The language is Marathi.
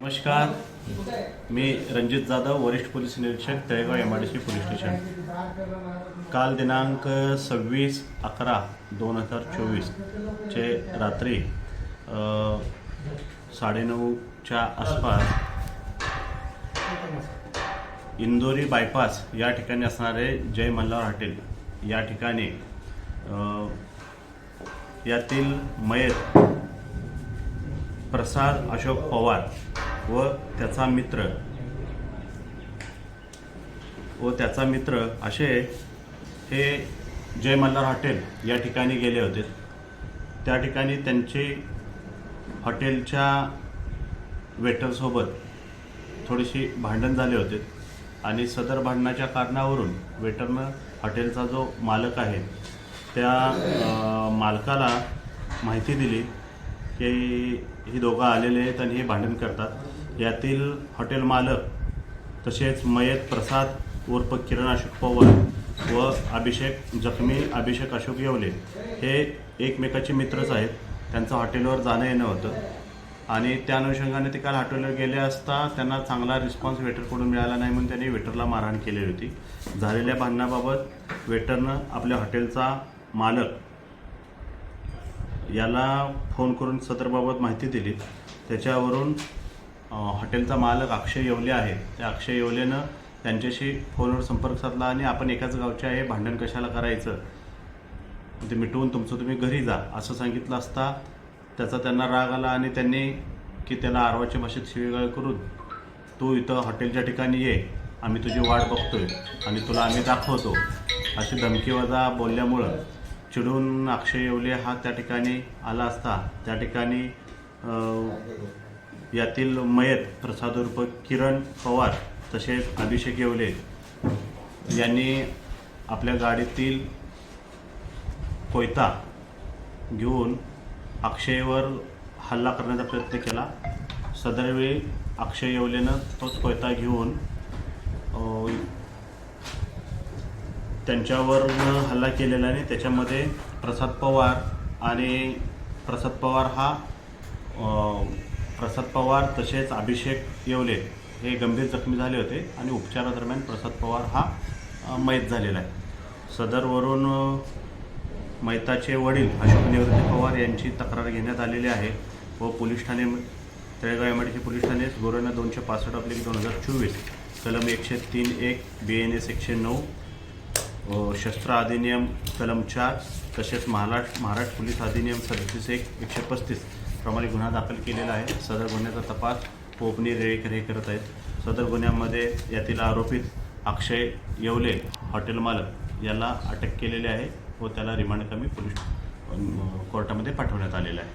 नमस्कार. मी रणजित जाधव वरिष्ठ पोलीस निरीक्षक Talegaon M R D C police station. काल दिनांक सव्वीस अकरा दोन हजार चोवीसचे रात्री साडेनऊच्या आसपास इंदोरी बायपास या ठिकाणी असणारे जय मल्हार हॉटेल या ठिकाणी यातील मयत प्रसाद अशोक पवार व त्याचा मित्र. व त्याचा मित्र असे हे जय मल्हार हॉटेल या ठिकाणी गेले होते. त्या ठिकाणी त्यांची हॉटेलच्या वेटरसोबत थोडीशी भांडण झाले होते आणि सदर भांडणाच्या कारणावरून वेटरनं हॉटेलचा जो मालक आहे त्या मालकाला माहिती दिली की ही दोघं आलेले आहेत आणि हे भांडण करतात. यातील हॉटेल मालक तसेच मयत प्रसाद उर्फ किरण अशोक पवार व अभिषेक जखमी अभिषेक अशोक येवले हे एकमेकाचे मित्रच आहेत. त्यांचं हॉटेलवर जाणं येणं होतं. आणि त्या अनुषंगाने ते काल हॉटेलवर गेले असता त्यांना चांगला रिस्पॉन्स वेटरकडून मिळाला नाही म्हणून त्यांनी वेटरला मारहाण केली होती. झालेल्या भांडणाबाबत वेटरनं आपल्या हॉटेलचा मालक याला फोन करून सदरबाबत माहिती दिली. त्याच्यावरून हॉटेलचा मालक अक्षय येवले आहे. त्या अक्षय येवलेनं त्यांच्याशी फोनवर संपर्क साधला आणि आपण एकाच गावचे आहे भांडण कशाला करायचं? ते मिटवून तुमचं तुम्ही घरी जा असं सांगितलं असता त्याचा त्यांना राग आला आणि त्यांनी की त्याला आरवाच्या भाषेत शिवेगाळ करून तू इथं हॉटेलच्या ठिकाणी ये आम्ही तुझी वाट बघतोय आणि तुला आम्ही दाखवतो. अशी धमकीवजा बोलल्यामुळं चिडून अक्षय येवले हा त्या ठिकाणी आला असता. त्या ठिकाणी यातील मयत प्रसाद उर्फ किरण पवार तसेच अभिषेक येवले यांनी आपल्या गाडीतील कोयता घेऊन अक्षयवर हल्ला करण्याचा प्रयत्न केला. सदरवेळी अक्षय येवलेनं तोच कोयता घेऊन त्यांच्यावर हल्ला केलेला आणि त्याच्यामध्ये प्रसाद पवार आणि प्रसाद पवार हा प्रसाद पवार तसेच अभिषेक येवले हे गंभीर जखमी झाले होते आणि उपचारादरम्यान प्रसाद पवार हा मैत मयत झालेला आहे. सदरवरून मैताचे वडील अशोक निवृत्ती पवार यांची तक्रार घेण्यात आलेली आहे व पोलीस ठाणे तळेगाव एम पोलीस ठाणे गोरेना दोनशे पासष्ट अब्लिक दोन हजार चोवीस कलम एकशे तीन एक बी एन एस एकशे नऊ शस्त्र अधिनियम कलम चार तसेच महाराष्ट्र महाराष्ट्र पोलीस अधिनियम सदतीस एक एकशे पस्तीस प्रमाणे गुन्हा दाखल केलेला आहे. सदर गुन्ह्याचा तपास पोपणी रेळीकर हे करत आहेत. सदर गुन्ह्यामध्ये यातील आरोपित अक्षय येवले हॉटेल मालक याला अटक केलेली आहे व त्याला रिमांड कमी पोलीस कोर्टामध्ये पाठवण्यात आलेलं आहे.